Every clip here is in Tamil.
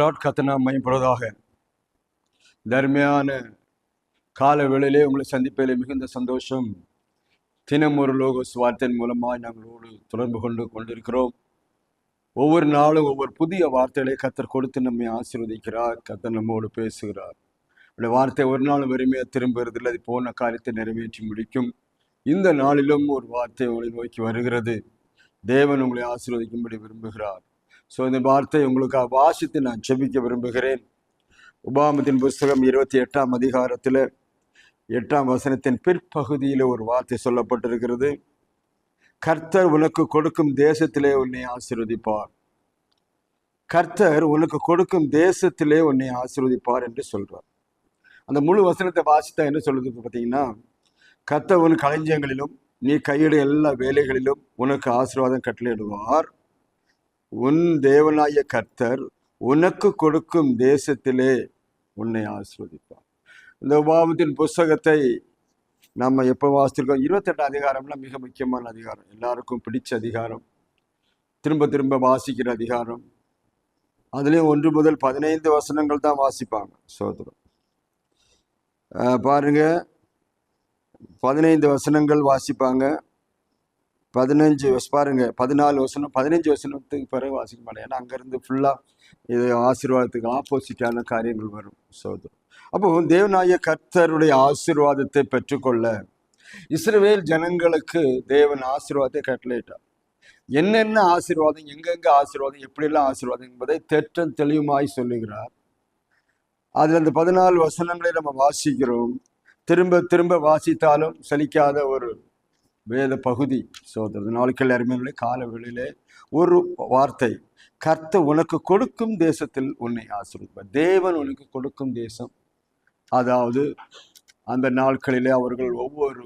லார்ட் கத்தனா மயப்படுவதாக. தர்மையான கால வேளையிலே உங்களை சந்திப்பதில் மிகுந்த சந்தோஷம். தினம் ஒரு லோகோஸ் வார்த்தையின் மூலமாக நாங்களோடு தொடர்பு கொண்டு கொண்டிருக்கிறோம். ஒவ்வொரு நாளும் ஒவ்வொரு புதிய வார்த்தைகளை கத்தர் கொடுத்து நம்மை ஆசீர்வதிக்கிறார். கத்தர் நம்மோடு பேசுகிறார். அந்த வார்த்தை ஒரு நாள் வறுமையாக திரும்புறதில்லை. அது போன காரியத்தை நிறைவேற்றி முடிக்கும். இந்த நாளிலும் ஒரு வார்த்தை உங்களை நோக்கி வருகிறது. தேவன் உங்களை ஆசீர்வதிக்கும்படி விரும்புகிறார். ஸோ இந்த வார்த்தை உங்களுக்காக வாசித்து நான் ஜெபிக்க விரும்புகிறேன். உபாமத்தின் புஸ்தகம் இருபத்தி எட்டாம் அதிகாரத்தில் எட்டாம் வசனத்தின் பிற்பகுதியில் ஒரு வார்த்தை சொல்லப்பட்டிருக்கிறது. கர்த்தர் உனக்கு கொடுக்கும் தேசத்திலே உன்னை ஆசீர்வதிப்பார். கர்த்தர் உனக்கு கொடுக்கும் தேசத்திலே உன்னை ஆசீர்வதிப்பார் என்று சொல்கிறார் அந்த முழு வசனத்தை வாசித்தா என்ன சொல்லுது பார்த்தீங்கன்னா கர்த்தர் உன் களஞ்சியங்களிலும் நீ கையிட எல்லா வேலைகளிலும் உனக்கு ஆசீர்வாதம் கட்டளையிடுவார். உன் தேவனாய கர்த்தர் உனக்கு கொடுக்கும் தேசத்திலே உன்னை ஆஸ்வதிப்பார் இந்த உபாவத்தின் புஸ்தகத்தை நம்ம எப்போ வாசித்திருக்கோம்? இருபத்தெட்டு அதிகாரம்லாம் மிக முக்கியமான அதிகாரம். எல்லாருக்கும் பிடிச்ச அதிகாரம். திரும்ப திரும்ப வாசிக்கிற அதிகாரம். அதுலேயும் ஒன்று முதல் பதினைந்து வசனங்கள் தான் வாசிப்பாங்க சோதரம் பாருங்க. பதினைந்து வசனங்கள் வாசிப்பாங்க. பதினஞ்சு வஸ் பாருங்க பதினாலு வசனம் பதினஞ்சு வசனத்துக்கு பிறகு வாசிக்க மாட்டேன். ஏன்னா அங்கேருந்து ஃபுல்லாக இது ஆசீர்வாதத்துக்கு ஆப்போசிட்டான காரியங்கள் வரும். சோதரம் அப்போ தேவநாய கர்த்தருடைய ஆசீர்வாதத்தை பெற்றுக்கொள்ள இஸ்ரவேல் ஜனங்களுக்கு தேவன் ஆசீர்வாதத்தை கட்டளையிட்டார். என்னென்ன ஆசீர்வாதம் எங்கெங்க ஆசீர்வாதம் எப்படியெல்லாம் ஆசீர்வாதம் என்பதை தெற்றம் தெளிவுமாய் சொல்லுகிறார். அதில் அந்த பதினாலு வசனங்களை நம்ம வாசிக்கிறோம். திரும்ப திரும்ப வாசித்தாலும் சலிக்காத ஒரு வேத பகுதி. சோதரது நாளுக்கள் அருமையிலே கால வேளையிலே ஒரு வார்த்தை. கர்த்த உனக்கு கொடுக்கும் தேசத்தில் உன்னை ஆசீர்வதிப்பார். தேவன் உனக்கு கொடுக்கும் தேசம். அதாவது அந்த நாட்களிலே அவர்கள் ஒவ்வொரு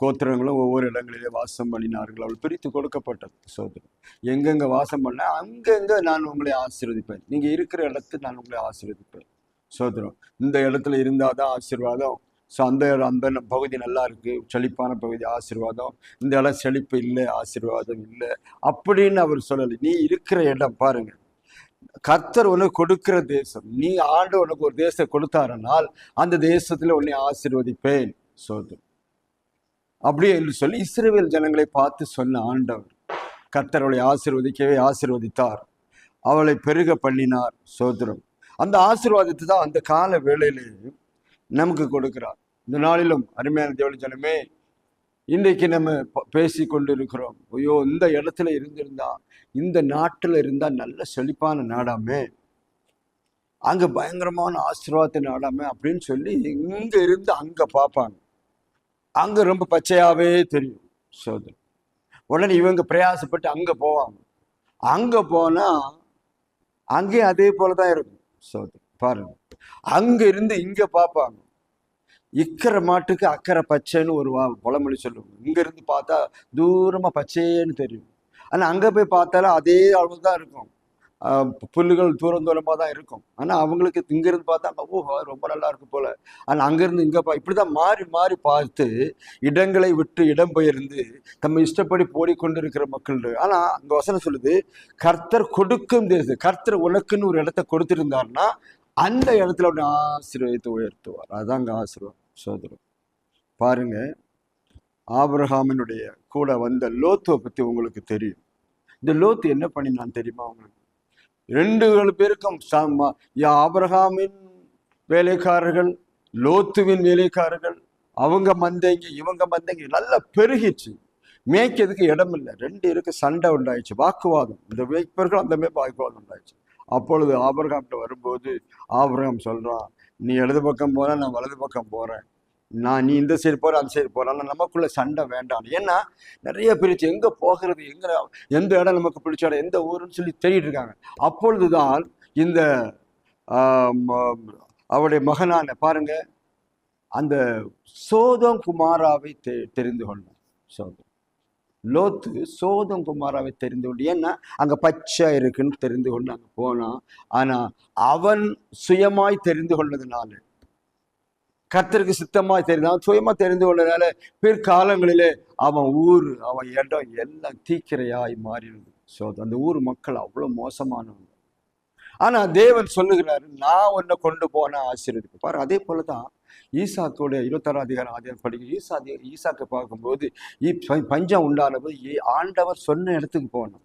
கோத்திரங்களும் ஒவ்வொரு இடங்களிலே வாசம் பண்ணினார்கள். அவள் பிரித்து கொடுக்கப்பட்டது. சோதரம் எங்கெங்க வாசம் பண்ண அங்கங்கே நான் உங்களை ஆசீர்வதிப்பேன். நீங்க இருக்கிற இடத்துல நான் உங்களை ஆசீர்வதிப்பேன். சோதரம் இந்த இடத்துல இருந்தாதான் ஆசீர்வாதம். ஸோ அந்த அந்த பகுதி நல்லா இருக்குது செழிப்பான பகுதி ஆசீர்வாதம். இந்த இடம் செழிப்பு இல்லை ஆசீர்வாதம் இல்லை அப்படின்னு அவர் சொல்லலை. நீ இருக்கிற இடம் பாருங்கள் கர்த்தர் உனக்கு கொடுக்கிற தேசம். நீ ஆண்டு உனக்கு ஒரு தேசத்தை கொடுத்தாரனால் அந்த தேசத்தில் உன்னை ஆசீர்வதிப்பேன் சோதரம் அப்படி என்று சொல்லி இஸ்ரேவேல் ஜனங்களை பார்த்து சொன்ன ஆண்டவர் கர்த்தர் ஆசிர்வதிக்கவே ஆசிர்வதித்தார். ஆசீர்வதித்தார் அவளை பெருக பண்ணினார் சோதரம் அந்த ஆசிர்வாதத்தை தான் அந்த கால வேளையிலேயும் நமக்கு கொடுக்கிறார். இந்த நாளிலும் அருமையான தேவன ஜனமே இன்றைக்கு நம்ம ப- பேசி கொண்டு இருக்கிறோம் ஐயோ இந்த இடத்துல இருந்திருந்தா இந்த நாட்டில் இருந்தால் நல்ல செழிப்பான நாடாமே. அங்கே பயங்கரமான ஆசீர்வாத நாடாமே அப்படின்னு சொல்லி இங்கே இருந்து அங்கே பார்ப்பாங்க. அங்கே ரொம்ப பச்சையாகவே தெரியும் சோதனை. உடனே இவங்க பிரயாசப்பட்டு அங்கே போவாங்க. அங்கே போனால் அங்கேயும் அதே போல தான் இருக்கும் சோதனை. பாருங்கள் அங்க இருந்து இங்க பார்ப்பாங்க இக்கரை மாட்டுக்கு அக்கறை பச்சைன்னு ஒரு வா- பழமொழி சொல்லுவாங்க. இங்க இருந்து பார்த்தா தூரமா பச்சைன்னு தெரியும். ஆனா அங்க போய் பார்த்தாலும் அதே அளவு தான் இருக்கும். புல்லுகள் தூரம் தூரமா தான் இருக்கும். ஆனா அவங்களுக்கு இங்க இருந்து பார்த்தா ஓ ரொம்ப நல்லா இருக்கு போல. ஆனால் அங்கேருந்து இங்கே இங்க பா இப்படிதான் மாறி மாறி பார்த்து இடங்களை விட்டு இடம் பெயர்ந்து தம்மை இஷ்டப்படி போடிக்கொண்டிருக்கிற மக்கள் ஆனால் ஆனா அங்க வசனம் சொல்லுது கர்த்தர் கொடுக்கும் தேசம் கர்த்தர் உனக்குன்னு ஒரு இடத்த கொடுத்துருந்தாருன்னா அந்த இடத்துல உன்னை ஆசீர்வதித்து உயர்த்துவார். அதான் ஆசீர்வாதம் சோதரம் பாருங்க ஆபிரகாமினுடைய கூட வந்த லோத்துவை பற்றி உங்களுக்கு தெரியும். இந்த லோத்து என்ன பண்ணினான் தெரியுமா உங்களுக்கு? ரெண்டு பேருக்கும் சாமா ஆபிரஹாமின் வேலைக்காரர்கள் லோத்துவின் வேலைக்காரர்கள் அவங்க மந்தைங்க இவங்க மந்தைங்க நல்லா பெருகிச்சு. மேய்க்கிறதுக்கு இடம் இல்லை ரெண்டு இருக்கு சண்டை உண்டாயிடுச்சு வாக்குவாதம். இந்த மேய்ப்பர்கள் அந்த மாதிரி வாக்குவாதம் உண்டாயிடுச்சு அப்பொழுது ஆபரகாம்கிட்ட வரும்போது ஆபரகாம் சொல்கிறான் நீ இடது பக்கம் போற நான் வலது பக்கம் போகிறேன் நான் நீ இந்த சைடு போகிற அந்த சைடு போற. ஆனா நமக்குள்ள சண்டை வேண்டாம். ஏன்னா நிறைய பிரிச்சு எங்கே போகிறது எங்கே எந்த இடம் நமக்கு பிடிச்ச இடம் எந்த ஊருன்னு சொல்லி தேடிட்டு இருக்காங்க. அப்பொழுதுதான் இந்த அவருடைய மகனான பாருங்க அந்த சோதம் குமாராவை தெ தெரிந்து கொண்டான் சோதம். லோத்து சோதம் குமாராவை தெரிந்து கொண்டு ஏன்னா அங்கே பச்சை இருக்குன்னு தெரிந்து கொண்டு அங்கே போனான் ஆனால் அவன் சுயமாய் தெரிந்து கொண்டதுனால கர்த்தருக்கு சித்தமாக தெரிந்தான் சுயமாக தெரிந்து கொண்டதுனால பிற்காலங்களிலே அவன் ஊர் அவன் இடம் எல்லாம் தீக்கிரையாய் மாறினது ஸோ அந்த ஊர் மக்கள் அவ்வளோ மோசமானவங்க. ஆனால் தேவன் சொல்லுகிறாரு நான் உன்னை கொண்டு போன ஆசீர்வதிப்பார் அதே அதே போலதான் ஈசாக்கோடைய இருபத்தாறாம் அதிகாரம் அதிகாரம் படிக்க ஈசா ஈசாக்கை பார்க்கும்போது பஞ்சம் உண்டான போது ஆண்டவர் சொன்ன இடத்துக்கு போகணும்.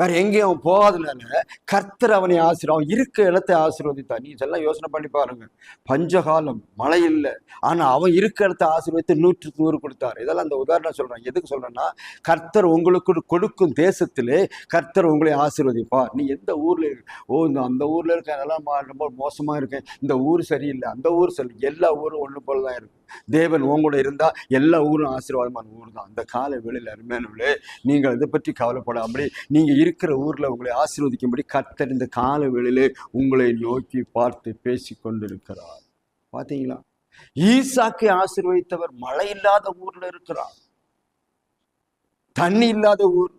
வேற எங்கேயும் அவன் போகாதனால கர்த்தர் அவனை ஆசீர்வ இருக்க இடத்தை ஆசீர்வதித்தான் நீ இதெல்லாம் யோசனை பண்ணி பாருங்க. பஞ்சகாலம் மழை இல்லை. ஆனா அவன் இருக்க இடத்தை ஆசீர்வதித்து நூற்று நூறு கொடுத்தார். இதெல்லாம் அந்த உதாரணம் சொல்றேன் எதுக்கு சொல்றேன்னா கர்த்தர் உங்களுக்கு கொடுக்கும் தேசத்திலே கர்த்தர் உங்களை ஆசீர்வதிப்பார். நீ எந்த ஊர்ல ஓ இந்த அந்த ஊர்ல இருக்க அதெல்லாம் ரொம்ப மோசமா இருக்கேன். இந்த ஊர் சரியில்லை. அந்த ஊர் சரி எல்லா ஊரும் ஒன்று போல தான் இருக்கும் தேவன் உங்களோட இருந்தா எல்லா ஊரும் ஆசீர்வாதமான ஊர் தான். அந்த கால வேளையில் அருமையானவர்களே நீங்கள் இதை பற்றி கவலைப்படாமலே நீங்க இருக்கிற ஊர்ல உங்களை ஆசீர்வதிக்கும்படி கர்த்தர் இந்த கால வேளையிலே உங்களை நோக்கி பார்த்து பேசி கொண்டிருக்கிறார் பாத்தீங்களா? ஈசாக்கை ஆசீர்வதித்தவர் மழை இல்லாத ஊர்ல இருக்கிறார். தண்ணி இல்லாத ஊர்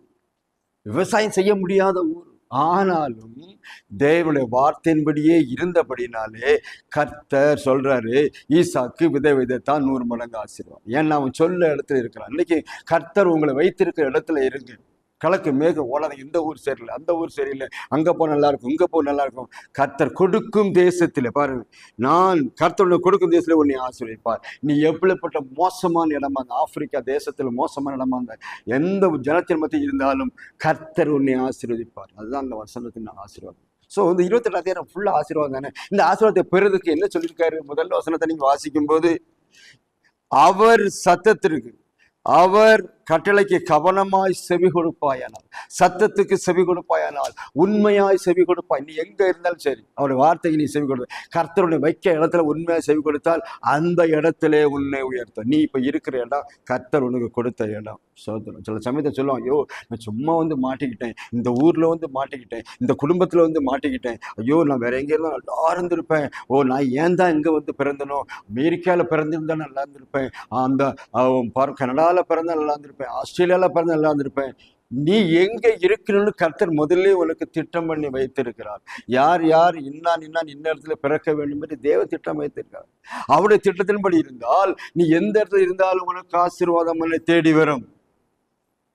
விவசாயம் செய்ய முடியாத ஊர். ஆனாலும் தேவனுடைய வார்த்தையின்படியே இருந்தபடினாலே கர்த்தர் சொல்றாரு ஈசாக்கு விதை விதைத்தான் நூறு மடங்கு ஆசீர்வாதம். ஏன்னா அவன் சொல்ல இடத்துல இருக்கிறான். இன்னைக்கு கர்த்தர் உங்களை வைத்திருக்கிற இடத்துல இருங்க. கலக்கு மேக ஓலாத இந்த ஊர் சரியில்லை அந்த ஊர் சரியில்லை. அங்கே போ நல்லா இருக்கும் இங்கே போ நல்லா இருக்கும் கர்த்தர் கொடுக்கும் தேசத்தில் பாருங்க. நான் கர்த்தர் கொடுக்கும் தேசத்தில் உன்னை ஆசிரியப்பார் நீ எப்படிப்பட்ட மோசமான இடமா அந்த ஆப்பிரிக்கா தேசத்தில் மோசமான இடமா அந்த எந்த ஜனத்தின் மத்தியில் இருந்தாலும் கர்த்தர் உன்னை ஆசீர்வதிப்பார். அதுதான் அந்த வசனத்தின் ஆசீர்வாதம். ஸோ இந்த இருபத்தெட்டு அதிகாரம் ஃபுல்லாக ஆசீர்வாதம் தானே? இந்த ஆசீர்வாதத்தை பெறுறதுக்கு என்ன சொல்லியிருக்காரு? முதல் வசனத்தை நீங்கள் வாசிக்கும் போது அவர் சத்தத்திற்கு அவர் கட்டளைக்கு கவனமாய் செவி கொடுப்பாயானால் சத்தத்துக்கு செவி கொடுப்பாயானால் உண்மையாய் செவி கொடுப்பாய். நீ எங்க இருந்தாலும் சரி அவருடைய வார்த்தைக்கு நீ செவி கொடுப்ப கர்த்தருடைய வைக்க இடத்துல உண்மையாக செவி கொடுத்தால் அந்த இடத்திலே உன்னை உயர்த்த நீ இப்ப இருக்கிற இடம் கர்த்தர் உனக்கு கொடுத்த இடம். சோதனம். சில சமயத்தை சொல்லுவான் ஐயோ நான் சும்மா வந்து மாட்டிக்கிட்டேன். இந்த ஊர்ல வந்து மாட்டிக்கிட்டேன். இந்த குடும்பத்துல வந்து மாட்டிக்கிட்டேன். ஐயோ நான் வேற எங்க இருந்தாலும் நல்லா இருந்திருப்பேன். ஓ நான் ஏன் தான் இங்க வந்து பிறந்தனோ? அமெரிக்கால பிறந்திருந்தா நல்லா இருந்திருப்பேன். அந்த கனடாவில் பிறந்தா நல்லா இருந்திருப்பேன். ஆஸ்திரேலியால பிறந்த நல்லா இருந்திருப்பேன் நீ எங்க இருக்கணும்னு கர்த்தர் முதல்ல உனக்கு திட்டம் பண்ணி வைத்திருக்கிறார். யார் யார் இன்னான் இன்னான் இன்ன இடத்துல பிறக்க வேண்டும் என்று தேவ திட்டம் வைத்திருக்கிறார். அவருடைய திட்டத்தின்படி இருந்தால் நீ எந்த இடத்துல இருந்தாலும் உனக்கு ஆசீர்வாதம் தேடி வரும்.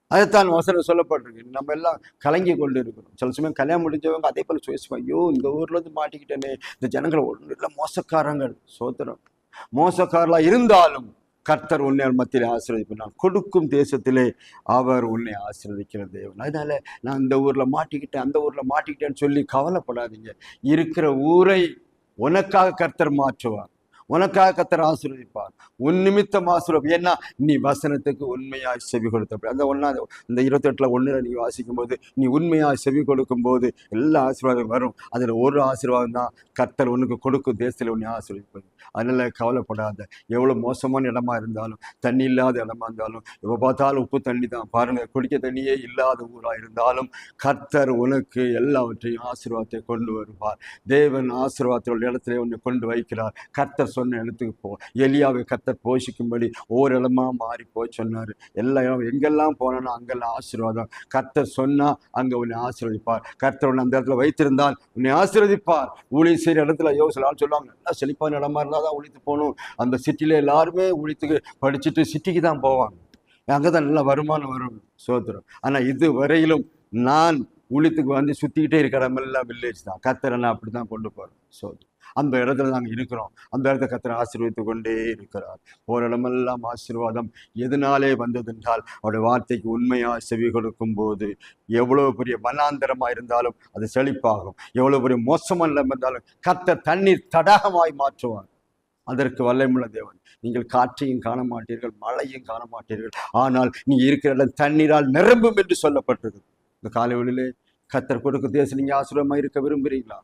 அதைத்தான் வசனம் சொல்லப்பட்டிருக்கு. நம்ம எல்லாம் கலங்கி கொண்டு இருக்கிறோம் சில சமயம் கல்யாணம் முடிஞ்சவங்க அதே போல சுயசுமா ஐயோ இந்த ஊர்ல இருந்து மாட்டிக்கிட்டேனே. இந்த ஜனங்கள் ஒன்றும் இல்லை மோசக்காரங்கள் சோத்திரம். மோசக்காரலா இருந்தாலும் கர்த்தர் உன்னை மத்தியில் ஆசீர்வதிப்பார். கொடுக்கும் தேசத்திலே அவர் உன்னை ஆசீர்வதிக்கிற தேவன். அதனால நான் இந்த ஊரில் மாட்டிக்கிட்டேன் அந்த ஊரில் மாட்டிக்கிட்டேன்னு சொல்லி கவலைப்படாதீங்க. இருக்கிற ஊரை உனக்காக கர்த்தர் மாற்றுவார். உனக்காக கர்த்தர் ஆசீர்வதிப்பார். உன் நிமித்தம் ஆசீர்வம் ஏன்னா நீ வசனத்துக்கு உண்மையாய் செவி கொடுத்த அந்த ஒன்னாவது இந்த இருபத்தெட்டுல ஒண்ணுல நீ வாசிக்கும் போது நீ உண்மையாய் செவி கொடுக்கும் போது எல்லா ஆசீர்வாதம் வரும். அதுல ஒரு ஆசீர்வாதம் தான் கர்த்தர் உனக்கு கொடுக்கும் தேசத்துல உன்னை ஆசீர்வதிப்பது. அதனால கவலைப்படாத. எவ்வளவு மோசமான இடமா இருந்தாலும் தண்ணி இல்லாத இடமா இருந்தாலும் எவ்வளோ பார்த்தாலும் உப்பு தண்ணி தான். பாருங்க குடிக்க தண்ணியே இல்லாத ஊரா இருந்தாலும் கர்த்தர் உனக்கு எல்லாவற்றையும் ஆசீர்வாதத்தை கொண்டு வருவார். தேவன் ஆசீர்வாதத்தோட இடத்துல உன்னை கொண்டு வைக்கிறார். கர்த்தர் சொன்ன இடத்துக்கு போ. எலியாவை கத்தர் போஷிக்கும்படி ஓரளமாக மாறி போய் சொன்னார். எல்லா இடம் எங்கெல்லாம் போனோன்னா அங்கெல்லாம் ஆசீர்வாதம். கத்தர் சொன்னால் அங்கே உன்னை ஆசீர்வதிப்பார். கர்த்தர் உன்னை அந்த இடத்துல வைத்திருந்தால் உன்னை ஆசீர்வதிப்பார். ஊழியர் செய்கிற இடத்துல யோ சில ஆள் சொல்லுவாங்க. நல்லா செழிப்பான இடமா இருந்தால் தான் உழித்து போகணும். அந்த சிட்டியில் எல்லாருமே உழித்துக்கு படிச்சுட்டு சிட்டிக்கு தான் போவாங்க. அங்கே தான் நல்ல வருமானம் வரும் சோதரம். ஆனால் இது வரையிலும் நான் ஊழியத்துக்கு வந்து சுற்றிக்கிட்டே இருக்கிற மாதிரிலாம் வில்லேஜ் தான். கத்தரை நான் அப்படி தான் கொண்டு போகிறேன் சோதரம். அந்த இடத்துல நாங்கள் இருக்கிறோம். அந்த இடத்த கத்திர ஆசீர்வித்து கொண்டே இருக்கிறார். ஓரிடமெல்லாம் ஆசீர்வாதம் எதனாலே வந்ததென்றால் அவருடைய வார்த்தைக்கு உண்மையா செவி கொடுக்கும் போது எவ்வளவு பெரிய வனாந்தரமா இருந்தாலும் அது செழிப்பாகும். எவ்வளவு பெரிய மோசமான நிலைமை இருந்தாலும் கத்தர் தண்ணீர் தடாகமாய் மாற்றுவார். அதற்கு வல்லமுள்ள தேவன் நீங்கள் காற்றையும் காண மாட்டீர்கள் மழையும் காண மாட்டீர்கள் ஆனால் நீ இருக்கிற இடம் தண்ணீரால் நிரம்பும் என்று சொல்லப்பட்டது. இந்த காலை வழியிலே கத்தர் கொடுக்க தேசம் நீங்க ஆசீர்வமா இருக்க விரும்புறீங்களா?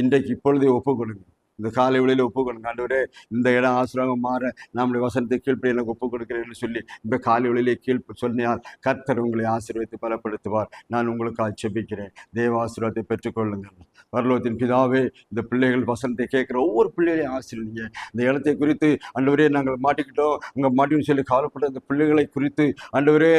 இன்றைக்கு இப்பொழுதே ஒப்புக்கொள்ளுங்கள். இந்த காலை வேளையில ஒப்பு கொடுங்க. ஆண்டவரே இந்த இடம் ஆசீர்வாதம் மாற நம்முடைய வசனத்தை கீழ்ப்படி எனக்கு ஒப்பு கொடுக்கிறேன்னு சொல்லி இந்த காலை வேளையிலே கீழ் சொன்னால் கர்த்தர் உங்களை ஆசீர்வதித்து பலப்படுத்துவார். நான் உங்களுக்காக செபிக்கிறேன் தேவ ஆசீர்வாதத்தை பெற்றுக்கொள்ளுங்கள் பரலோகத்தின் பிதாவே இந்த பிள்ளைகள் வசனத்தை கேட்குற ஒவ்வொரு பிள்ளைகளையும் ஆசிரியங்க இந்த இடத்தை குறித்து அண்டவரே நாங்கள் மாட்டிக்கிட்டோம். உங்க மாட்டின்னு சொல்லி கவலைப்பட்ட அந்த பிள்ளைகளை குறித்து அண்டவரே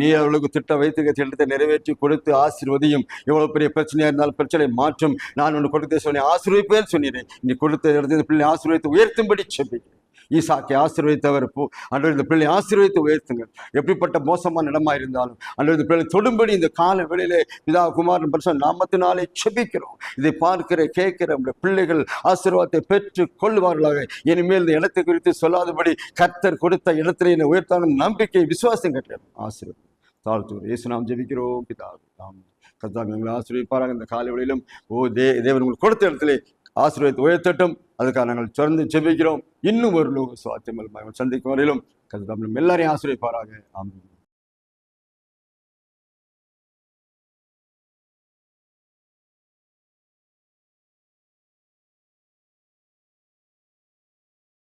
நீ அவளுக்கு திட்டம் வைத்து திட்டத்தை நிறைவேற்றி கொடுத்து ஆசீர்வதியும். எவ்வளோ பெரிய பிரச்சனையாக இருந்தாலும் பிரச்சனை மாற்றும். நான் ஒன்று கொடுத்த சொன்னேன் ஆசீர்வதிப்பேன் சொன்னேன் நீ கொடுத்த இடத்துல பிள்ளை ஆசீர்வதித்து உயர்த்தும்படி செபிக்கிறேன். ஈசாக்கை ஆசீர்வதித்தவர் போ. அன்றவர் இந்த பிள்ளை ஆசீர்வதித்து உயர்த்துங்க. எப்படிப்பட்ட மோசமான இடமா இருந்தாலும் அன்றவர் இந்த பிள்ளை தொடும்படி இந்த கால வேளையிலே பிதா குமாரன் பரிசு நாமத்தினாலே செபிக்கிறோம். இதை பார்க்கிற கேட்கிற நம்முடைய பிள்ளைகள் ஆசீர்வாதத்தை பெற்று கொள்வார்களாக. இனிமேல் இந்த இடத்தை குறித்து சொல்லாதபடி கர்த்தர் கொடுத்த இடத்துல என்னை உயர்த்தான நம்பிக்கை விசுவாசம் கட்டணும் ஆசீர்வாதம். தாழ்த்துவோம். இயேசு நாம் ஜெபிக்கிறோம். பிதா நாம் கர்த்தாங்க எங்களை ஆசிரியப்பாராங்க இந்த காலை வழியிலும் ஓ தே தேவன் உங்களுக்கு கொடுத்த இடத்துல ஆசீர்வாதத்தை உயர்த்தட்டும். அதுக்காக நாங்கள் தொடர்ந்து செபிக்கிறோம் இன்னும் ஒரு லோக சுவாத்தியமல் சந்திக்கும் வரையிலும். கதை நம்மை எல்லாரையும் ஆசிரியப்பாராக. ஆமென்.